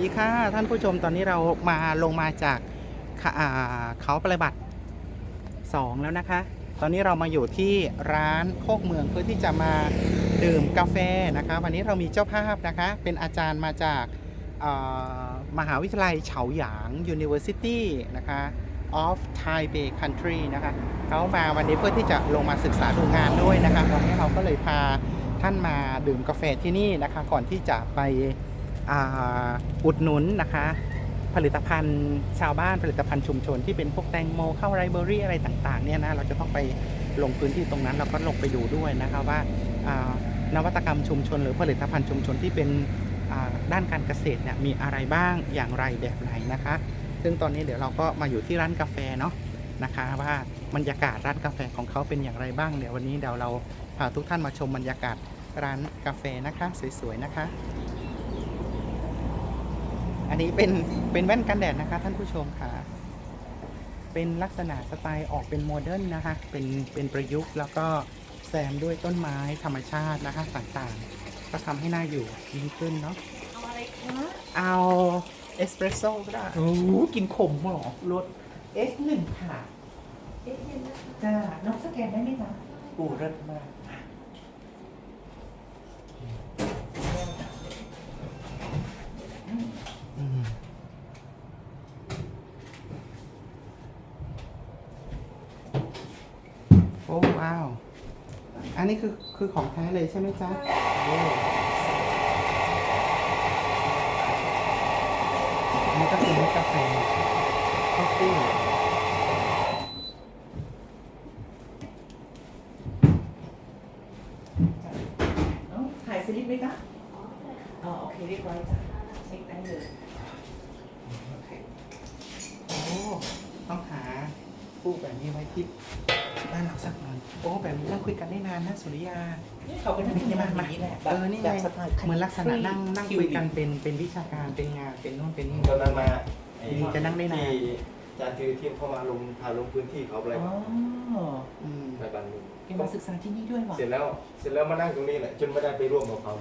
ดีค่ะ ท่านผู้ชมตอนนี้เรามาลงมาจากเขาปฏิบัติ 2 แล้วนะคะ ตอนนี้เรามาอยู่ที่ร้านโคกเมืองเพื่อที่จะมาดื่มกาแฟนะคะ วันนี้เรามีเจ้าภาพนะคะ เป็นอาจารย์มาจากมหาวิทยาลัยเฉาหยาง University นะคะ of Taipei Country นะคะเขามาวันนี้เพื่อที่จะลงมาศึกษาดูงานด้วยนะคะวันนี้เราก็เลยพาท่านมาดื่มกาแฟที่นี่นะคะ ก่อนที่จะไป อุดหนุนนะคะ ผลิตภัณฑ์ชาวบ้านผลิตภัณฑ์ชุมชนที่เป็นพวกแตงโมข้าวไรเบอรี่อะไรต่างๆเนี่ยนะเราจะต้องไปลงพื้นที่ตรงนั้นเราก็ลงไปดูด้วยนะคะว่านวัตกรรมชุมชน หรือผลิตภัณฑ์ชุมชนที่เป็นด้านการเกษตรเนี่ยมีอะไรบ้างอย่างไรแบบไหนนะคะ ซึ่งตอนนี้เดี๋ยวเราก็มาอยู่ที่ร้านกาแฟเนาะนะคะว่าบรรยากาศร้านกาแฟของเขาเป็นอย่างไรบ้างเดี๋ยววันนี้เดี๋ยวเราพาทุกท่านมาชมบรรยากาศร้านกาแฟนะคะ สวยๆนะคะ นนี้เป็นเป็นแว่นกันแดดนะคะ ท่านผู้ชมค่ะ เป็นลักษณะสไตล์ออกเป็นโมเดิร์นนะคะ เป็นเป็นประยุกต์แล้วก็แซมด้วยต้นไม้ธรรมชาตินะคะต่างๆ ก็ทำให้น่าอยู่ยิ่งขึ้นเนาะ เอาอะไรคะเอาเอสเปรสโซ่ก็ได้โอ้กินขมเหรอรส S1 ค่ะ เอ๊ะเย็นนะคะจ้าน้องสแกนได้ไหมจ๊ะปูเลิศมาก อ้ว้าว อันนี้คือคือของแท้เลยใช่ไหมจ๊ะโอ้อันนี้ก็คือเม็ดกาแฟคอฟฟี่น้องถ่ายสลิปไหมจ๊ะอ๋อโอเคเรียบร้อยจ้ะเช็คได้เลยโอเคโอ้ต้องหาผู้แบบนี้ไว้ที่ บ้านเราสักหน่อยโอ้แบบนี้นั่งคุยกันได้นานนะสุริยา เขาก็นั่งนี่ที่มามามาแบบนี้แหละเออนี่ไง แบบสไตล์เหมือนลักษณะนั่งนั่งคุยกันเป็นเป็นวิชาการเป็นงานเป็นโน่นเป็นนี่ ตอนนั้นมาไอ้ดีจะนั่งได้นาน ที่อาจารย์ถือที่เข้ามาลงพาลงพื้นที่เขาอะไรอ๋ออืม ไปบันนึงแกมาศึกษาที่นี่ด้วยวะเสร็จแล้วเสร็จแล้วมานั่งตรงนี้แหละจนไม่ได้ไปร่วมกับเขา